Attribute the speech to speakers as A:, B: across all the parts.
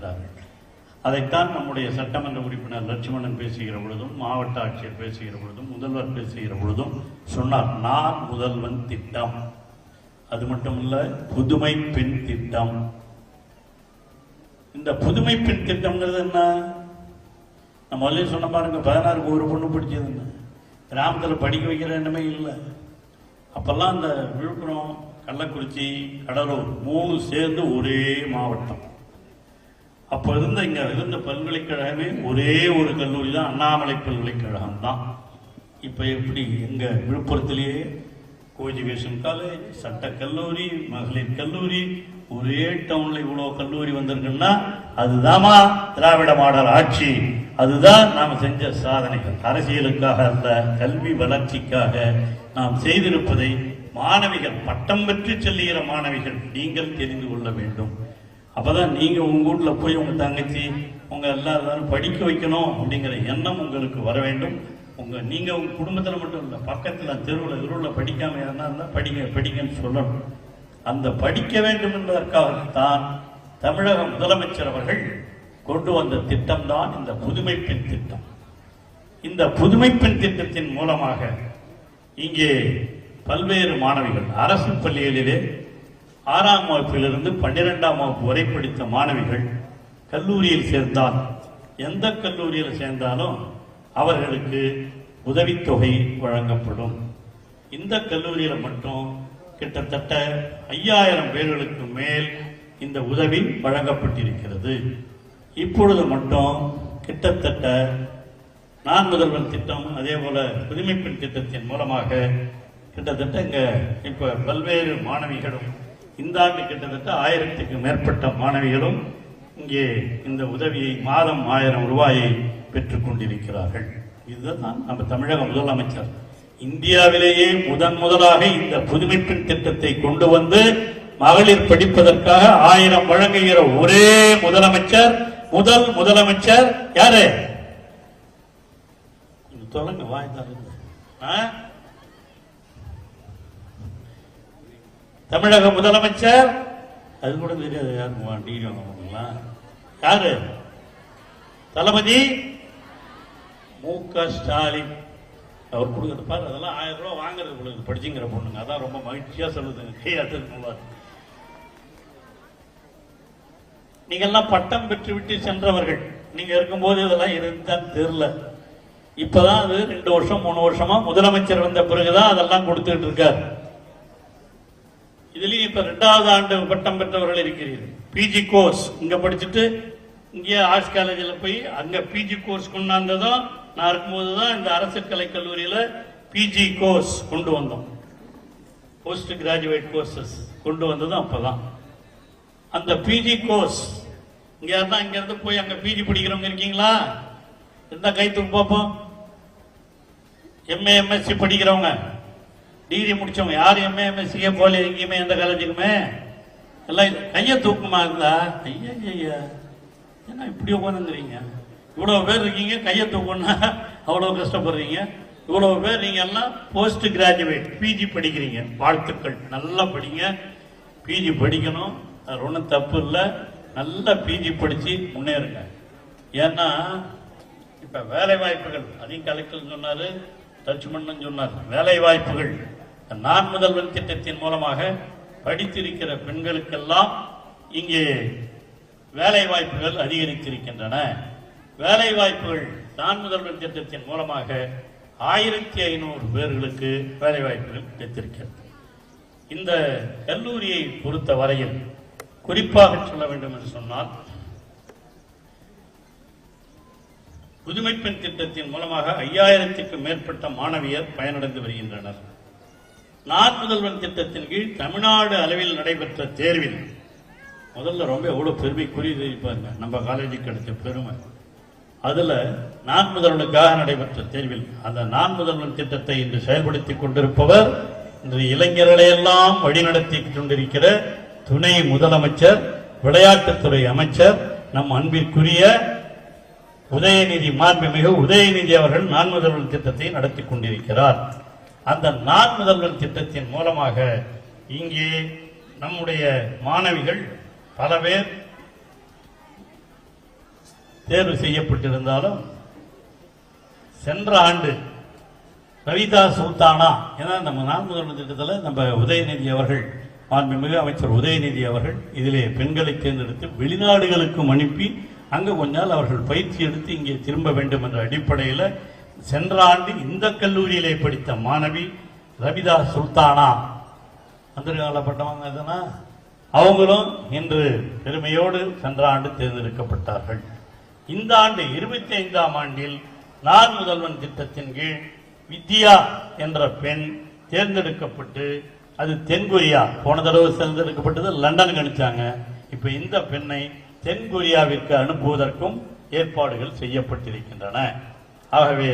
A: கொண்டிருக்கிறார்கள் அதைத்தான் நம்முடைய சட்டமன்ற உறுப்பினர் லட்சுமணன் பேசுகிற பொழுதும் மாவட்ட ஆட்சியர் பேசுகிற பொழுதும் முதல்வர் பேசுகிற பொழுதும் சொன்னார் நான் முதல்வன் திட்டம். அது மட்டுமல்ல புதுமை பெண் திட்டம். இந்த புதுமை பெண் திட்டம்ங்கிறது என்ன? நம்ம முதல்ல சொன்ன பாருங்க பதினாறுக்கு ஒரு பொண்ணு பிடிச்சது என்ன? கிராமத்தில் படிக்க வைக்கிற எண்ணமே இல்லை. அப்பெல்லாம் இந்த விழுப்புரம் கள்ளக்குறிச்சி கடலூர் மூணு சேர்ந்து ஒரே மாவட்டம். அப்போ இருந்த இங்க இருந்த பல்கலைக்கழகமே ஒரே ஒரு கல்லூரி தான் அண்ணாமலை பல்கலைக்கழகம் தான். இப்போ எப்படி எங்க விழுப்புரத்திலேயே கோஜிவேஷன் காலேஜ் சட்ட கல்லூரி மகளிர் கல்லூரி ஒரே டவுன்ல இவ்வளவு கல்லூரி வந்திருக்குன்னா அதுதாம்மா திராவிட மாடல் ஆட்சி. அதுதான் நாம் செஞ்ச சாதனைகள். அரசியலுக்காக அல்ல கல்வி வளர்ச்சிக்காக நாம் செய்திருப்பதை மாணவிகள் பட்டம் பெற்று செல்லுகிற மாணவிகள் நீங்கள் தெரிந்து கொள்ள வேண்டும். அப்பதான் நீங்க உங்க வீட்ல போய் உங்க தங்கச்சி உங்க எல்லாரும் படிக்க வைக்கணும் அப்படிங்கிற எண்ணம் உங்களுக்கு வர வேண்டும். உங்க நீங்க உங்க குடும்பத்துல மட்டும் இல்ல பக்கத்துல தெருவில் தெருவில் படிக்காம யாருன்னா இருந்தால் படிங்க படிங்கன்னு சொல்லணும். அந்த படிக்க வேண்டும் என்பதற்காகத்தான் தமிழக முதலமைச்சர் அவர்கள் கொண்டு வந்த திட்டம் தான் இந்த புதுமை பெண் திட்டம். இந்த புதுமை பெண் திட்டத்தின் மூலமாக இங்கே பல்வேறு மாணவிகள் அரசு பள்ளிகளிலே ஆறாம் வகுப்பிலிருந்து பன்னிரெண்டாம் வகுப்பு வரை படித்த மாணவிகள் கல்லூரியில் சேர்ந்தால் எந்த கல்லூரியில் சேர்ந்தாலும் அவர்களுக்கு உதவித்தொகை வழங்கப்படும். இந்த கல்லூரியில் மட்டும் கிட்டத்தட்ட ஐயாயிரம் பேர்களுக்கு மேல் இந்த உதவி வழங்கப்பட்டிருக்கிறது. இப்பொழுது மட்டும் கிட்டத்தட்ட நான் முதல்வன் திட்டம் அதே போல புதுமைப்பெண் திட்டத்தின் மூலமாக கிட்டத்தட்ட இங்கே இப்போ பல்வேறு மாணவிகளும் இந்த ஆண்டு கிட்டத்தட்ட ஆயிரத்துக்கு மேற்பட்ட மாணவிகளும் இங்கே இந்த உதவியை மாதம் ஆயிரம் ரூபாயை பெற்றுக் கொண்டிருக்கிறார்கள். இதுதான் நம்ம தமிழக முதலமைச்சர். இந்தியாவிலேயே முதன் முதலாக இந்த புதுமை திட்டத்தை கொண்டு வந்து மகளிர் படிப்பதற்காக ஆயிரம் வழங்குகிற ஒரே முதலமைச்சர் முதல் முதலமைச்சர் யாரு? சொல்லுங்க வாய் தமிழக முதலமைச்சர் அது கூட தெரியாது யார் டிவி யாரு? தளபதி மு க ஸ்டாலின். அவர் கொடுக்குறது பாரு அதெல்லாம் ஆயிரம் ரூபாய் வாங்குறது உங்களுக்கு படிச்சுங்கிற பொண்ணுங்க. அதான் ரொம்ப மகிழ்ச்சியா சொல்லுதுங்க கையாத்துக்கு நீங்க எல்லாம் பட்டம் பெற்று விட்டு சென்றவர்கள். நீங்க இருக்கும்போது இதெல்லாம் இருந்தான்னு தெரியல. இப்பதான் அது ரெண்டு வருஷம் மூணு வருஷமா முதலமைச்சர் வந்த பிறகுதான் அதெல்லாம் கொடுத்துட்டு இருக்காரு. இதுலயும் இப்ப ரெண்டாவது ஆண்டு பட்டம் பெற்றவர்கள் இருக்கிறீர்கள். பிஜி கோர்ஸ் இங்க படிச்சுட்டு இங்கே ஆர்ட்ஸ் காலேஜில் போய் அங்கே பிஜி கோர்ஸ் கொண்டாந்ததும் நான் இருக்கும்போது தான் இந்த அரசு கலைக் கல்லூரியில் பிஜி கோர்ஸ் கொண்டு வந்தோம். போஸ்ட் கிராஜுவேட் கோர்சஸ் கொண்டு வந்ததும் அப்போ தான் அந்த பிஜி கோர்ஸ் இங்கே தான் இங்கேருந்து போய் அங்கே பிஜி படிக்கிறவங்க இருக்கீங்களா? இருந்தால் கை தூக்கு பார்ப்போம் எம்ஏ எம்எஸ்சி படிக்கிறவங்க. டிகிரி முடிச்சவங்க யார் எம்ஏ எம்எஸ்சியே போல எங்கேயுமே எந்த காலேஜுக்குமே எல்லாம் கையை தூக்குமா இருந்தா? ஐயா ஐயா என்ன இப்படி உட்காந்துங்கிறீங்க இவ்வளவு பேர் இருக்கீங்க கையை தூக்கணும்னா அவ்வளவு கஷ்டப்படுறீங்க. இவ்வளவு பேர் நீங்க எல்லாம் போஸ்ட் கிராஜுவேட் பிஜி படிக்கிறீங்க. வாழ்த்துக்கள். நல்லா படிங்க. பிஜி படிக்கணும். அது ஒன்றும் தப்பு இல்லை. நல்லா பிஜி படித்து முன்னேறுங்க. ஏன்னா இப்போ வேலை வாய்ப்புகள் அதையும் கலெக்டர் சொன்னாரு லட்சுமணன் சொன்னார். வேலை வாய்ப்புகள் நான் முதல்வன் திட்டத்தின் மூலமாக படித்திருக்கிற பெண்களுக்கெல்லாம் இங்கே வேலை வாய்ப்புகள் அதிகரித்திருக்கின்றன. வேலை வாய்ப்புகள் நான் முதல்வன் திட்டத்தின் மூலமாக ஆயிரத்தி ஐநூறு பேர்களுக்கு வேலை வாய்ப்புகள் கிடைத்திருக்கிறது. இந்த கல்லூரியை பொறுத்த வரையில் குறிப்பாக சொல்ல வேண்டும் என்று சொன்னால் புதுமைப்பெண் திட்டத்தின் மூலமாக ஐயாயிரத்திற்கும் மேற்பட்ட மாணவியர் பயனடைந்து வருகின்றனர். நான் முதல்வன் திட்டத்தின் கீழ் தமிழ்நாடு அளவில் நடைபெற்ற தேர்வில் முதல்ல ரொம்ப எவ்வளோ பெருமைக்குரிய பாருங்க. நம்ம காலேஜுக்கு கிடைச்ச பெருமை. அதில் நான் முதல்வனுக்காக நடைபெற்ற தேர்வில் அந்த நான் முதல்வன் திட்டத்தை இன்று செயல்படுத்திக் கொண்டிருப்பவர் இன்று இளைஞர்களை எல்லாம் வழிநடத்தி கொண்டிருக்கிற துணை முதலமைச்சர் விளையாட்டுத்துறை அமைச்சர் நம் அன்பிற்குரிய உதயநிதி மாண்புமிகு உதயநிதி அவர்கள் நான் முதல்வன் திட்டத்தை நடத்தி கொண்டிருக்கிறார். அந்த நான் முதல்வன் திட்டத்தின் மூலமாக இங்கே நம்முடைய மாணவிகள் பல பேர் தேர்வு செய்யப்பட்டிருந்தாலும் சென்ற ஆண்டு ரவிதா சுல்தானா ஏன்னா நம்ம நான்கு திட்டத்தில் நம்ம உதயநிதி அவர்கள் மாண்புமிகு அமைச்சர் உதயநிதி அவர்கள் இதிலே பெண்களை தேர்ந்தெடுத்து வெளிநாடுகளுக்கும் அனுப்பி அங்கே கொஞ்ச நாள் அவர்கள் பயிற்சி எடுத்து இங்கே திரும்ப வேண்டும் என்ற அடிப்படையில் சென்ற ஆண்டு இந்த கல்லூரியிலே படித்த மாணவி ரவிதா சுல்தானா. வந்திருக்காங்களப்பட்டவங்க எதுனா? அவங்களும் இன்று பெருமையோடு சென்ற ஆண்டு தேர்ந்தெடுக்கப்பட்டார்கள். இந்த ஆண்டு இருபத்தி ஐந்தாம் ஆண்டில் நான் முதல்வன் திட்டத்தின் கீழ் வித்யா என்ற பெண் தேர்ந்தெடுக்கப்பட்டு அது தென்கொரியா போன தடவை தேர்ந்தெடுக்கப்பட்டது லண்டனுக்கு அனுப்பிச்சாங்க. இப்ப இந்த பெண்ணை தென்கொரியாவிற்கு அனுப்புவதற்கும் ஏற்பாடுகள் செய்யப்பட்டிருக்கின்றன. ஆகவே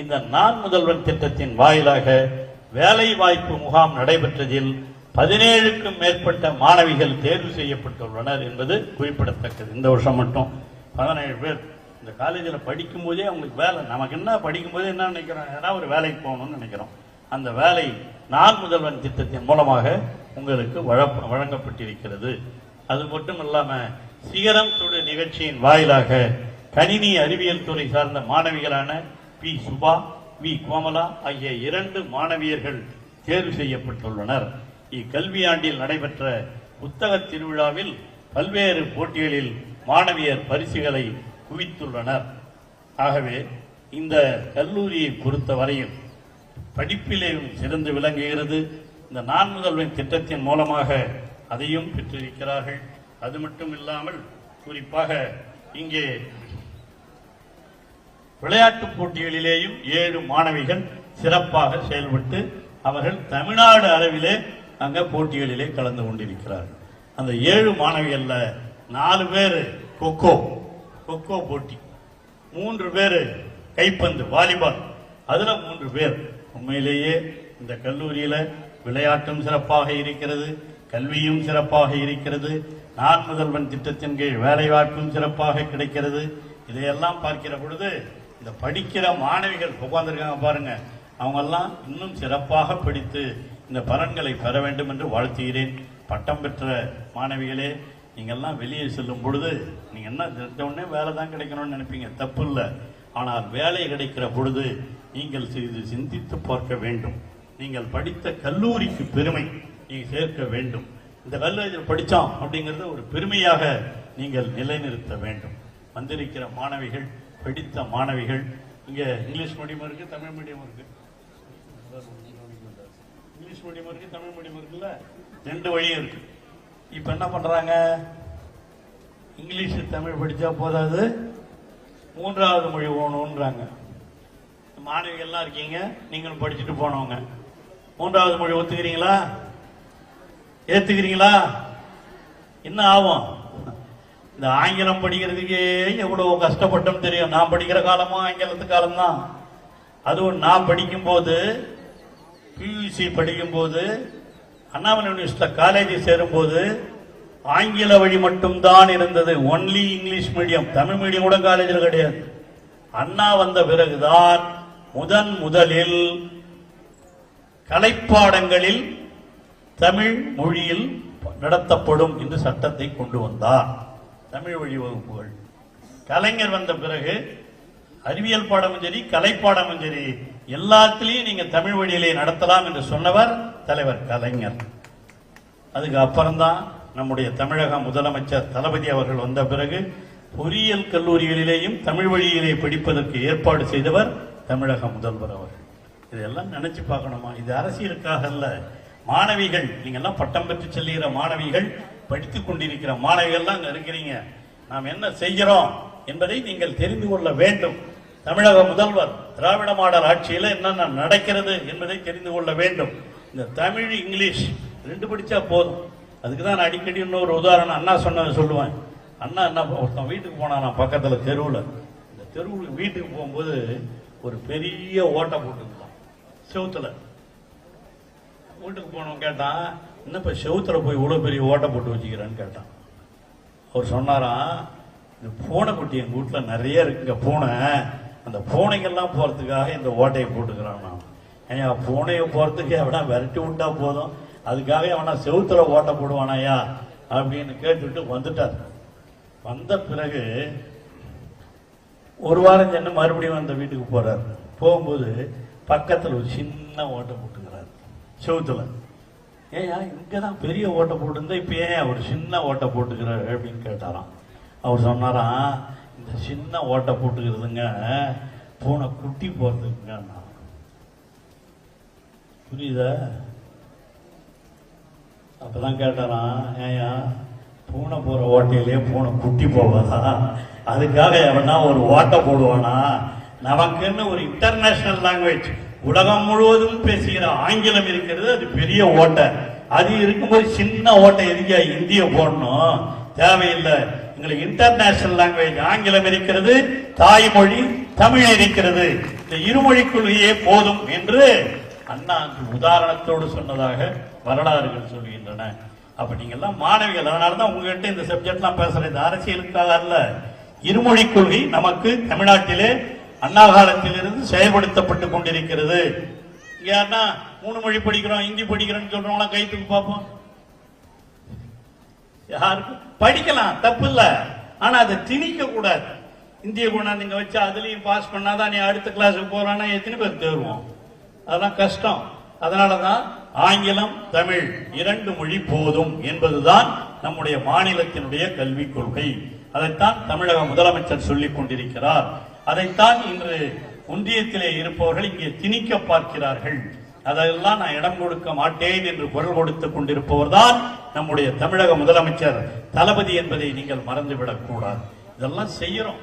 A: இந்த நான் முதல்வன் திட்டத்தின் வாயிலாக வேலை வாய்ப்பு முகாம் நடைபெற்றதில் பதினேழுக்கும் மேற்பட்ட மாணவிகள் தேர்வு செய்யப்பட்டுள்ளனர் என்பது குறிப்பிடத்தக்கது. இந்த வருஷம் மட்டும் பதினேழு பேர் இந்த காலேஜில் படிக்கும்போதே அவங்களுக்கு வேலை நமக்கு என்ன படிக்கும்போதே என்ன நினைக்கிறோம்? ஏதாவது ஒரு வேலைக்கு போகணும்னு நினைக்கிறோம். அந்த வேலை நான் முதல்வன் திட்டத்தின் மூலமாக உங்களுக்கு வழங்கப்பட்டிருக்கிறது. அது மட்டும் இல்லாமல் சிகரம் தொடு நிகழ்ச்சியின் வாயிலாக கணினி அறிவியல் துறை சார்ந்த மாணவிகளான பி. சுபா வி. கோமலா ஆகிய இரண்டு மாணவியர்கள் தேர்வு செய்யப்பட்டுள்ளனர். இக்கல்வியாண்டில் நடைபெற்ற புத்தக திருவிழாவில் பல்வேறு போட்டிகளில் மாணவியர் பரிசுகளை குவித்துள்ளனர். ஆகவே இந்த கல்லூரியை பொறுத்தவரையில் படிப்பிலேயும் சிறந்து விளங்குகிறது. இந்த நான் முதல்வன் திட்டத்தின் மூலமாக அதையும் பெற்றிருக்கிறார்கள். அது மட்டும் இல்லாமல் குறிப்பாக இங்கே விளையாட்டுப் போட்டிகளிலேயும் ஏழு மாணவிகள் சிறப்பாக செயல்பட்டு அவர்கள் தமிழ்நாடு அளவிலே அங்கே போட்டிகளிலே கலந்து கொண்டிருக்கிறார்கள் அந்த ஏழு மாணவிகளில் நாலு பேர் கொக்கோ கொக்கோ போட்டி மூன்று பேர் கைப்பந்து வாலிபால். அதில் மூன்று பேர். உண்மையிலேயே இந்த கல்லூரியில் விளையாட்டும் சிறப்பாக இருக்கிறது கல்வியும் சிறப்பாக இருக்கிறது நான் முதல்வன் திட்டத்தின் கீழ் வேலைவாய்ப்பும் சிறப்பாக கிடைக்கிறது. இதையெல்லாம் பார்க்கிற பொழுது இந்த படிக்கிற மாணவிகள் உட்காந்துருக்காங்க பாருங்க. அவங்கெல்லாம் இன்னும் சிறப்பாக படித்து இந்த பலன்களை பெற வேண்டும் என்று வாழ்த்துகிறேன். பட்டம் பெற்ற மாணவிகளே நீங்கள்லாம் வெளியே செல்லும் பொழுது நீங்கள் என்ன தெரிஞ்ச உடனே வேலை தான் கிடைக்கணும்னு நினைப்பீங்க. தப்பு இல்லை. ஆனால் வேலை கிடைக்கிற பொழுது நீங்கள் சிறிது சிந்தித்து பார்க்க வேண்டும். நீங்கள் படித்த கல்லூரிக்கு பெருமை நீங்கள் சேர்க்க வேண்டும். இந்த கல்லூரியில் படித்தோம் அப்படிங்கிறத ஒரு பெருமையாக நீங்கள் நிலைநிறுத்த வேண்டும். வந்திருக்கிற மாணவிகள் படித்த மாணவிகள். இங்கே இங்கிலீஷ் மீடியம் இருக்கு தமிழ் மீடியம் இருக்கு. இங்கிலீஷ் மீடியம் இருக்கு தமிழ் மீடியம் இருக்குல்ல? ரெண்டு வழியும் இருக்கு. இப்போ என்ன பண்றாங்க? இங்கிலீஷ் தமிழ் படித்தா போதாது. மூன்றாவது மொழி ஓணுன்றாங்க. மாணவிகள்லாம் இருக்கீங்க நீங்களும் படிச்சுட்டு போனவங்க. மூன்றாவது மொழி ஒத்துக்கிறீங்களா? ஏத்துக்கிறீங்களா? என்ன ஆகும்? இந்த ஆங்கிலம் படிக்கிறதுக்கே எவ்வளவு கஷ்டப்பட்டோம் தெரியும். நான் படிக்கிற காலமும் ஆங்கிலத்து காலம்தான் அதுவும் நான் படிக்கும்போது பியூசி படிக்கும்போது அண்ணாமலை யூனிவர்சிட்டியில காலேஜ் சேரும்போது ஆங்கில வழி மட்டும்தான் இருந்தது. Only English medium Tamil medium கூட காலேஜில் கிடையாது. அண்ணா வந்த பிறகுதான் முதன் முதலில் கலைப்பாடங்களில் தமிழ் மொழியில் நடத்தப்படும் என்று சட்டத்தை கொண்டு வந்தார் தமிழ் வழி வகுப்புகள். கலைஞர் வந்த பிறகு அறிவியல் பாடமும் சரி கலைப்பாடமும் சரி எல்லாத்திலையும் நீங்க தமிழ் வழியிலே நடத்தலாம் என்று சொன்னவர் தலைவர் கலைஞர். அதுக்கு அப்புறம்தான் நம்முடைய தமிழக முதலமைச்சர் தளபதி அவர்கள் வந்த பிறகு பொறியியல் கல்லூரிகளிலேயும் தமிழ் வழியிலே படிப்பதற்கு ஏற்பாடு செய்தவர் தமிழக முதல்வர் அவர்கள். இதெல்லாம் நினைச்சு பார்க்கணுமா? இது அரசியலுக்காக அல்ல. மாணவிகள் நீங்கள்லாம் பட்டம் பெற்று செல்லுகிற மாணவிகள் படித்துக் கொண்டிருக்கிற மாணவிகள்லாம் அங்க இருக்கிறீங்க. நாம் என்ன செய்கிறோம் என்பதை நீங்கள் தெரிந்து கொள்ள வேண்டும். தமிழக முதல்வர் திராவிட மாடல் ஆட்சியில் என்னென்ன நடக்கிறது என்பதை தெரிந்து கொள்ள வேண்டும். இந்த தமிழ் இங்கிலீஷ் ரெண்டு படித்தா போதும். அதுக்கு தான் நான் அடிக்கடி இன்னொரு உதாரணம் அண்ணா சொன்னதை சொல்லுவேன். அண்ணா என்ன ஒருத்தன் வீட்டுக்கு போனான் நான் பக்கத்தில் தெருவில். இந்த தெருவுக்கு வீட்டுக்கு போகும்போது ஒரு பெரிய ஓட்டை போட்டுருந்தான். செவத்தில். வீட்டுக்கு போனவன் கேட்டான் என்னப்பா செவுத்துல போய் இவ்வளவு பெரிய ஓட்டை போட்டு வச்சுக்கிறேன்னு கேட்டான். அவர் சொன்னாராம் இந்த பூனைக்குட்டி எங்க வீட்டுல நிறைய இருக்குங்க பூனை அந்த பூனைகள்லாம் போறதுக்காக இந்த ஓட்டையை போட்டுக்கிறான் நான். ஐயா பூனையை போறதுக்கு எவனா விரட்டி விட்டா போதும்? அதுக்காக அவனா செவுத்துல ஓட்டை போடுவானாயா அப்படின்னு கேட்டுட்டு வந்துட்டார். வந்த பிறகு ஒரு வாரம் சென்று மறுபடியும் அந்த வீட்டுக்கு போறாரு. போகும்போது பக்கத்தில் ஒரு சின்ன ஓட்டை போட்டுக்கிறாரு. செவுத்துல. ஏயா இங்கே தான் பெரிய ஓட்டை போட்டிருந்தா இப்போ ஏன் ஒரு சின்ன ஓட்டை போட்டுக்கிறாரு அப்படின்னு கேட்டாராம். அவர் சொன்னாராம் இந்த சின்ன ஓட்டை போட்டுக்கிறதுங்க பூனை குட்டி போகிறதுக்குங்க புரியுதா? அப்பதான் கேட்டாராம் ஏயா பூனை போகிற ஓட்டையிலே பூனை குட்டி போவதா அதுக்காக எவனா ஒரு ஓட்டை போடுவானா? நமக்குன்னு ஒரு இன்டர்நேஷ்னல் லாங்குவேஜ் உலகம் முழுவதும் பேசுகிற ஆங்கிலம் இருக்கிறது அது பெரிய ஓட்டை. அது இருக்கும்போது சின்ன ஓட்டை எதுக்கா இந்திய போடணும் தேவையில்லை. எங்களுக்கு இன்டர்நேஷனல் லாங்குவேஜ் ஆங்கிலம் இருக்கிறது தாய்மொழி தமிழ் இருக்கிறது. இந்த இருமொழி கொள்கையே போதும் என்று அண்ணா உதாரணத்தோடு சொன்னதாக வரலாறுகள் சொல்கின்றன. அப்ப நீங்க எல்லாம் மாணவிகள் அதனாலதான் உங்ககிட்ட இந்த சப்ஜெக்ட்லாம் பேசுறேன். இந்த அரசியலுக்காக அல்ல. இருமொழி கொள்கை நமக்கு தமிழ்நாட்டிலே அண்ணா காலத்திலிருந்து செயல்படுத்தப்பட்டு கொண்டிருக்கிறது யாருன்னா மூணு மொழி படிக்கிறோம் ஹிந்தி படிக்கிறோம்னு சொல்றவங்களாம் கைத்துக்கு பார்ப்போம். யாருக்கும்? படிக்கலாம் தப்பு இல்ல ஆனா அதை திணிக்க கூடாது. இந்திய கொண்டாந்து நீங்க வச்சு அதுலயும் பாஸ் பண்ணாதான் நீ அடுத்த கிளாஸுக்கு போறான்னா எத்தனை பேர் தேர்வோம் அதெல்லாம் கஷ்டம். அதனாலதான் ஆங்கிலம் தமிழ் இரண்டு மொழி போதும் என்பதுதான் நம்முடைய மாநிலத்தினுடைய கல்விக் கொள்கை. அதைத்தான் தமிழக முதலமைச்சர் சொல்லிக் கொண்டிருக்கிறார். அதைத்தான் இன்று ஒன்றியத்திலே இருப்பவர்கள் இங்கே திணிக்க பார்க்கிறார்கள். அதெல்லாம் நான் இடம் கொடுக்க மாட்டேன் என்று குரல் கொடுத்துக் கொண்டிருப்பவர் தான் நம்முடைய தமிழக முதலமைச்சர் தளபதி என்பதை நீங்கள் மறந்துவிடக் கூடாது. இதெல்லாம் செய்யறோம்.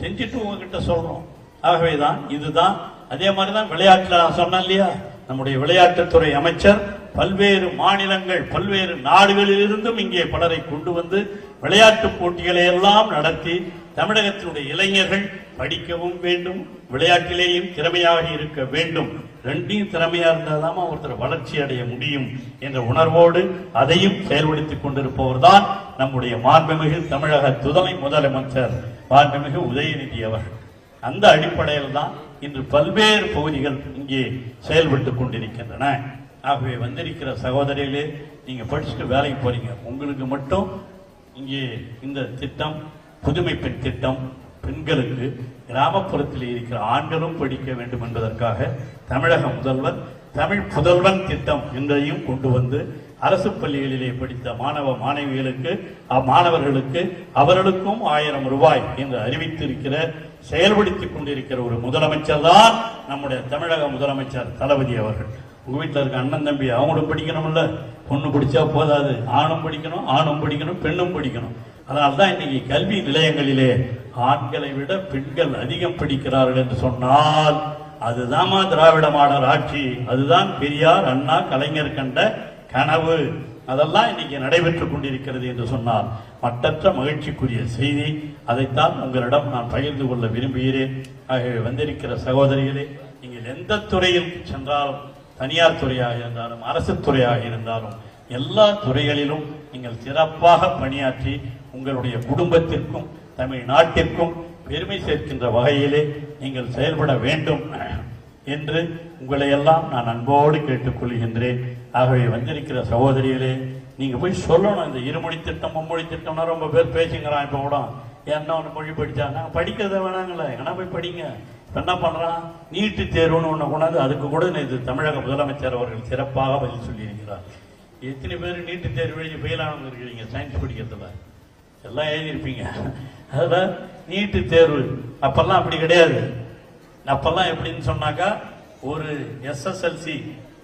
A: செஞ்சுட்டு உங்ககிட்ட சொல்றோம். ஆகவேதான் இதுதான். அதே மாதிரிதான் விளையாட்டுல நான் சொன்னேன் இல்லையா? நம்முடைய விளையாட்டுத்துறை அமைச்சர் பல்வேறு மாநிலங்கள் பல்வேறு நாடுகளிலிருந்தும் இங்கே பலரை கொண்டு வந்து விளையாட்டு போட்டிகளை எல்லாம் நடத்தி தமிழகத்தினுடைய இளைஞர்கள் படிக்கவும் வேண்டும் விளையாட்டிலேயும் திறமையாக இருக்க வேண்டும். ரெண்டையும் திறமையா இருந்தால்தான் ஒருத்தர் வளர்ச்சி அடைய முடியும் என்ற உணர்வோடு அதையும் செயல்படுத்திக் கொண்டிருப்பவர் தான் நம்முடைய மாண்புமிகு தமிழக துணை முதலமைச்சர் மாண்புமிகு உதயநிதி அவர்கள். அந்த அடிப்படையில் தான் இன்று பல்வேறு பகுதிகள் இங்கே செயல்பட்டுக் கொண்டிருக்கின்றன. ஆகவே வந்திருக்கிற சகோதரிகளே நீங்க படிச்சுட்டு வேலைக்கு போறீங்க. உங்களுக்கு மட்டும் இங்கே இந்த திட்டம் புதுமை பெண் திட்டம் பெண்களுக்கு கிராமப்புறத்தில் இருக்கிற ஆண்களும் படிக்க வேண்டும் என்பதற்காக தமிழக முதல்வர் தமிழ் புதல்வன் திட்டம் என்றையும் கொண்டு வந்து அரசு பள்ளிகளிலே படித்த மாணவ மாணவிகளுக்கு அம்மாணவர்களுக்கு அவர்களுக்கும் ஆயிரம் ரூபாய் என்று அறிவித்திருக்கிற செயல்படுத்திக் கொண்டிருக்கிற ஒரு முதலமைச்சர் தான் நம்முடைய தமிழக முதலமைச்சர் தளபதி அவர்கள். உங்க வீட்டில் இருக்க அண்ணன் தம்பி அவங்களும் படிக்கணும்ல? பொண்ணு படிச்சா போதாது. ஆணும் படிக்கணும் ஆணும் படிக்கணும் பெண்ணும் படிக்கணும். அதனால தான் இன்னைக்கு கல்வி நிலையங்களிலே ஆண்களை விட பெண்கள் அதிகம் படிக்கிறார்கள் என்று சொன்னால் அதுதாம்மா திராவிட மாடல் ஆட்சி. அதுதான் பெரியார் அண்ணா கலைஞர் கண்ட கனவு. அதெல்லாம் இன்னைக்கு நடைபெற்றுக் கொண்டிருக்கிறது என்று சொன்னால் மட்டற்ற மகிழ்ச்சிக்குரிய செய்தி. அதைத்தான் உங்களிடம் நான் பகிர்ந்து கொள்ள விரும்புகிறேன். ஆகவே வந்திருக்கிற சகோதரிகளே நீங்கள் எந்த துறையில் சென்றாலும் தனியார் துறையாக இருந்தாலும் அரசு துறையாக இருந்தாலும் எல்லா துறைகளிலும் நீங்கள் சிறப்பாக பணியாற்றி உங்களுடைய குடும்பத்திற்கும் தமிழ்நாட்டிற்கும் பெருமை சேர்க்கின்ற வகையிலே நீங்கள் செயல்பட வேண்டும் என்று உங்களை எல்லாம் நான் அன்போடு கேட்டுக்கொள்கின்றேன். ஆகவே வந்திருக்கிற சகோதரிகளே நீங்க போய் சொல்லணும். இந்த இருமொழி திட்டம் மும்மொழி திட்டம்னா ரொம்ப பேர் பேசுங்கிறான் இப்ப கூட. என்ன ஒன்று மொழி படிச்சா? நாங்கள் படிக்கிறத வேணாங்களே. எங்கன்னா போய் படிங்க. என்ன பண்றான்? நீட்டு தேர்வுன்னு ஒண்ணு கொண்டாந்து அதுக்கு கூட இது தமிழக முதலமைச்சர் அவர்கள் சிறப்பாக பதில் சொல்லியிருக்கிறார். எத்தனை பேர் நீட்டு தேர்வு எழுதி ஃபெயிலானவங்க இருக்கிறீங்க? சயின்ஸ் படிக்கிறதுல. எல்லாம் எழுதியிருப்பீங்க. அதில் நீட்டு தேர்வு. அப்பெல்லாம் அப்படி கிடையாது. அப்பெல்லாம் எப்படின்னு சொன்னாக்கா ஒரு எஸ்எஸ்எல்சி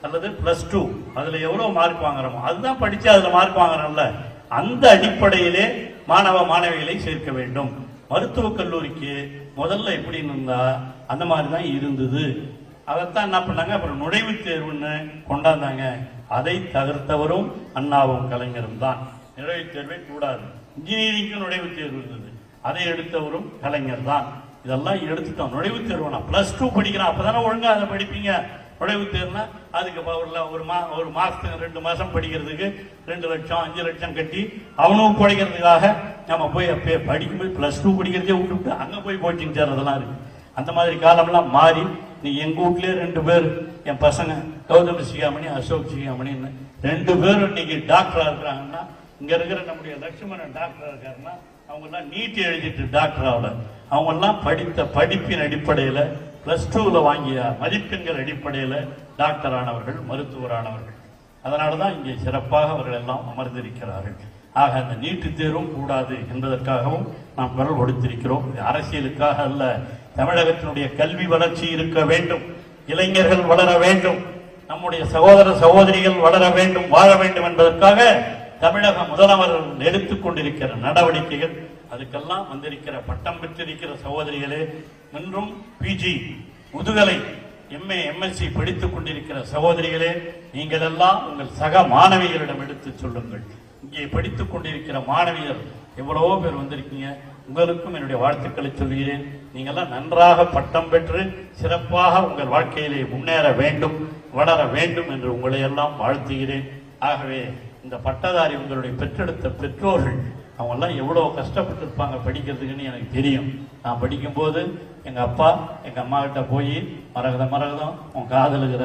A: அல்லது பிளஸ் டூ அதில் எவ்வளோ மார்க் வாங்குறோமோ அதுதான் படித்து அதில் மார்க் வாங்குறோம்ல. அந்த அடிப்படையிலே மாணவ மாணவிகளை சேர்க்க வேண்டும். மருத்துவக் கல்லூரிக்கு முதல்ல எப்படின்னு இருந்தா அந்த மாதிரி தான் இருந்தது. அதைத்தான் என்ன பண்ணாங்க? அப்புறம் நுழைவுத் தேர்வுன்னு கொண்டாந்தாங்க. அதை தகர்த்தவரும் அண்ணாவும் கலைஞரும் தான். நுழைவுத் தேர்வே கூடாது. இன்ஜினியரிங்க்கு நுழைவுத் தேர்வு இருந்தது. அதை எடுத்தவரும் கலைஞர் தான். இதெல்லாம் எடுத்துட்டோம். நுழைவுத் தேர்வுனா பிளஸ் டூ படிக்கிறான். அப்பதானே ஒழுங்கா அதை படிப்பீங்க. நுழைவுத் தேர்வுனா அதுக்கு இப்ப ஒரு ஒரு மா ஒரு மாசத்துக்கு ரெண்டு மாசம் படிக்கிறதுக்கு ரெண்டு லட்சம் அஞ்சு லட்சம் கட்டி அவனும் குழைக்கிறதுக்காக நம்ம போய் அப்பயே படிக்கும்போது பிளஸ் டூ படிக்கிறதே விட்டுவிட்டு அங்க போய் கோச்சிங் சேர்றதெல்லாம் இருக்கு. அந்த மாதிரி காலம்லாம் மாறி நீ எங்க வீட்லயே ரெண்டு பேர் என் பசங்க கௌதம் சிகாமணி அசோக் சிகாமணின்னு ரெண்டு பேரும் இன்னைக்கு டாக்டரா இருக்கிறாங்கன்னா இங்க இருக்கிற நம்முடைய லட்சுமணன் டாக்டரா இருக்காருன்னா அவங்கெல்லாம் நீட் எழுதிட்டு டாக்டர் ஆகல. அவங்கெல்லாம் படித்த படிப்பின் அடிப்படையில் பிளஸ் டூவில் வாங்கிய மதிப்பெண்கள் அடிப்படையில் டாக்டர் ஆனவர்கள் மருத்துவரானவர்கள் அதனால தான் இங்கே சிறப்பாக அவர்கள் எல்லாம் அமர்ந்திருக்கிறார்கள். ஆக அந்த நீட்டு தேர்வும் கூடாது என்பதற்காகவும் நாம் குரல் கொடுத்திருக்கிறோம். அரசியலுக்காக அல்ல தமிழகத்தினுடைய கல்வி வளர்ச்சி இருக்க வேண்டும். இளைஞர்கள் வளர வேண்டும். நம்முடைய சகோதர சகோதரிகள் வளர வேண்டும் வாழ வேண்டும் என்பதற்காக தமிழக முதலமைச்சர் எடுத்துக்கொண்டிருக்கிற நடவடிக்கைகள். அதுக்கெல்லாம் வந்திருக்கிற பட்டம் பெற்றிருக்கிற சகோதரிகளே இன்றும் பிஜி முதுகலை எம்ஏ எம்எஸ்சி படித்துக் கொண்டிருக்கிற சகோதரிகளே நீங்கள் எல்லாம் உங்கள் சக மாணவிகளிடம் எடுத்து சொல்லுங்கள். இங்கே படித்துக் கொண்டிருக்கிற மாணவியர் எவ்வளவோ பேர் வந்திருக்கீங்க. உங்களுக்கும் என்னுடைய வாழ்த்துக்களை சொல்கிறேன். நீங்கள்லாம் நன்றாக பட்டம் பெற்று சிறப்பாக உங்கள் வாழ்க்கையிலே முன்னேற வேண்டும் வளர வேண்டும் என்று உங்களை எல்லாம் வாழ்த்துகிறேன். ஆகவே இந்த பட்டதாரி உங்களுடைய பெற்றெடுத்த பெற்றோர்கள் அவங்கெல்லாம் எவ்வளோ கஷ்டப்பட்டிருப்பாங்க படிக்கிறதுக்குன்னு எனக்கு தெரியும். நான் படிக்கும்போது எங்கள் அப்பா எங்கள் அம்மாக்கிட்ட போய் மரகதம் மரகதம் உன் காதலுகிற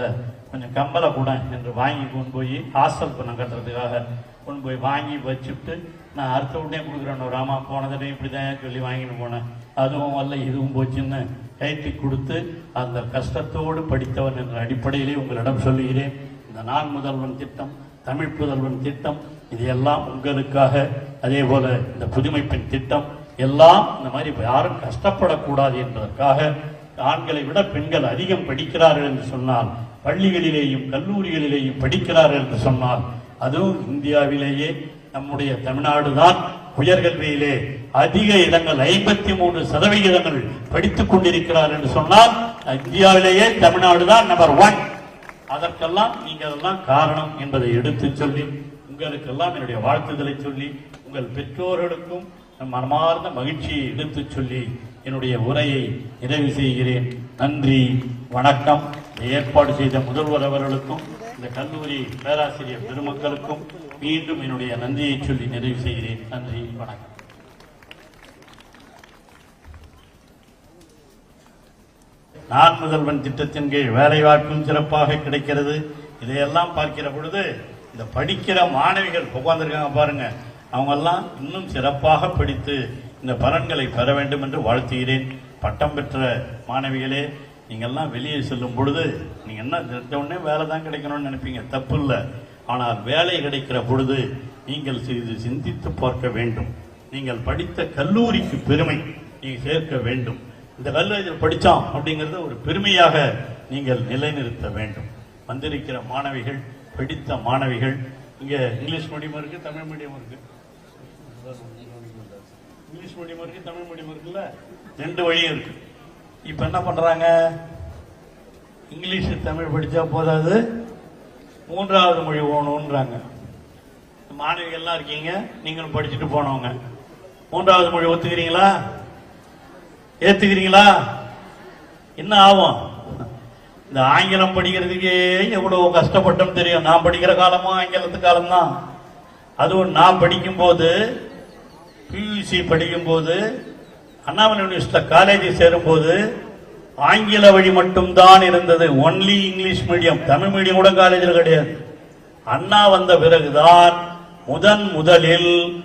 A: கொஞ்சம் கம்பலை கூட என்று வாங்கி கொண்டு போய் ஹாஸ்டல் பணம் கட்டுறதுக்காக கொண்டு போய் வாங்கி வச்சுட்டு நான் அடுத்த உடனே கொடுக்குறேன். ராமா போன தடவை இப்படி தான் சொல்லி வாங்கிட்டு போனேன். அதுவும் வரல இதுவும் போச்சுன்னு கைட்டி கொடுத்து அந்த கஷ்டத்தோடு படித்தவன் என்ற அடிப்படையிலே உங்களிடம் சொல்லுகிறேன். இந்த நான் முதல்வன் திட்டம் தமிழ் புதல்வன் திட்டம் இது எல்லாம் உங்களுக்காக. அதே போல இந்த புதுமைப்பெண் திட்டம் எல்லாம் இந்த மாதிரி யாரும் கஷ்டப்படக்கூடாது என்பதற்காக ஆண்களை விட பெண்கள் அதிகம் படிக்கிறார்கள் என்று சொன்னால் பள்ளிகளிலேயும் கல்லூரிகளிலேயும் படிக்கிறார்கள் என்று சொன்னால் அதுவும் இந்தியாவிலேயே நம்முடைய தமிழ்நாடு தான் உயர்கல்வியிலே அதிக இடங்கள் ஐம்பத்தி மூன்று சதவிகிதங்கள் படித்துக் கொண்டிருக்கிறார் என்று சொன்னால் இந்தியாவிலேயே தமிழ்நாடு தான் நம்பர் ஒன் அதற்கெல்லாம் நீங்கள் அதெல்லாம் காரணம் என்பதை எடுத்து சொல்லி உங்களுக்கெல்லாம் என்னுடைய வாழ்த்துதலை சொல்லி உங்கள் பெற்றோர்களுக்கும் நம் மனமார்ந்த மகிழ்ச்சியை எடுத்துச் சொல்லி என்னுடைய உரையை நிறைவு செய்கிறேன். நன்றி வணக்கம். ஏற்பாடு செய்த முதல்வர் அவர்களுக்கும் இந்த கல்லூரி பேராசிரியர் பெருமக்களுக்கும் மீண்டும் என்னுடைய நன்றியை சொல்லி நிறைவு செய்கிறேன். நன்றி வணக்கம். நான் முதல்வன் திட்டத்தின் கீழ் வேலைவாய்ப்பும் சிறப்பாக கிடைக்கிறது. இதையெல்லாம் பார்க்கிற பொழுது இந்த படிக்கிற மாணவிகள் உட்கார்ந்துருக்காங்க பாருங்க. அவங்கெல்லாம் இன்னும் சிறப்பாக படித்து இந்த பலன்களை பெற வேண்டும் என்று வாழ்த்துகிறேன். பட்டம் பெற்ற மாணவிகளே நீங்கள்லாம் வெளியே செல்லும் பொழுது நீங்கள் என்ன தெரிஞ்ச உடனே வேலை தான் கிடைக்கணும்னு நினைப்பீங்க. தப்பு இல்லை ஆனால் வேலை கிடைக்கிற பொழுது நீங்கள் சிறிது சிந்தித்து பார்க்க வேண்டும். நீங்கள் படித்த கல்லூரிக்கு பெருமை நீங்கள் சேர்க்க வேண்டும். இந்த கல்லூரியில் படித்தோம் அப்படிங்கிறத ஒரு பெருமையாக நீங்கள் நிலைநிறுத்த வேண்டும். வந்திருக்கிற மாணவிகள் படித்த மாணவிகள் இங்கே இங்கிலீஷ் மீடியம் இருக்கு தமிழ் மீடியம் இருக்கு. இங்கிலீஷ் மீடியம் இருக்கு தமிழ் மீடியம் இருக்குல்ல? ரெண்டு வழியும் இருக்கு. இப்போ என்ன பண்றாங்க? இங்கிலீஷ் தமிழ் படிச்சா போதாது. மூன்றாவது மொழி ஓணுன்றாங்க. மாணவிகள்லாம் இருக்கீங்க நீங்களும் படிச்சுட்டு போனவங்க. மூன்றாவது மொழி ஒத்துக்கிறீங்களா? ஏத்துக்கிறீங்களா? என்ன ஆகும்? இந்த ஆங்கிலம் படிக்கிறதுக்கே எவ்வளவு கஷ்டப்பட்டோம் தெரியும். நான் படிக்கிற காலமும் ஆங்கிலத்து காலம்தான். அதுவும் நான் படிக்கும்போது பியூசி படிக்கும்போது அண்ணாமலை யூனிவர்சிட்டியில் காலேஜ் சேரும்போது ஆங்கில வழி மட்டும்தான் இருந்தது. Only English medium Tamil medium கூட காலேஜில் கிடையாது. அண்ணா வந்த பிறகுதான் முதன் முதலில்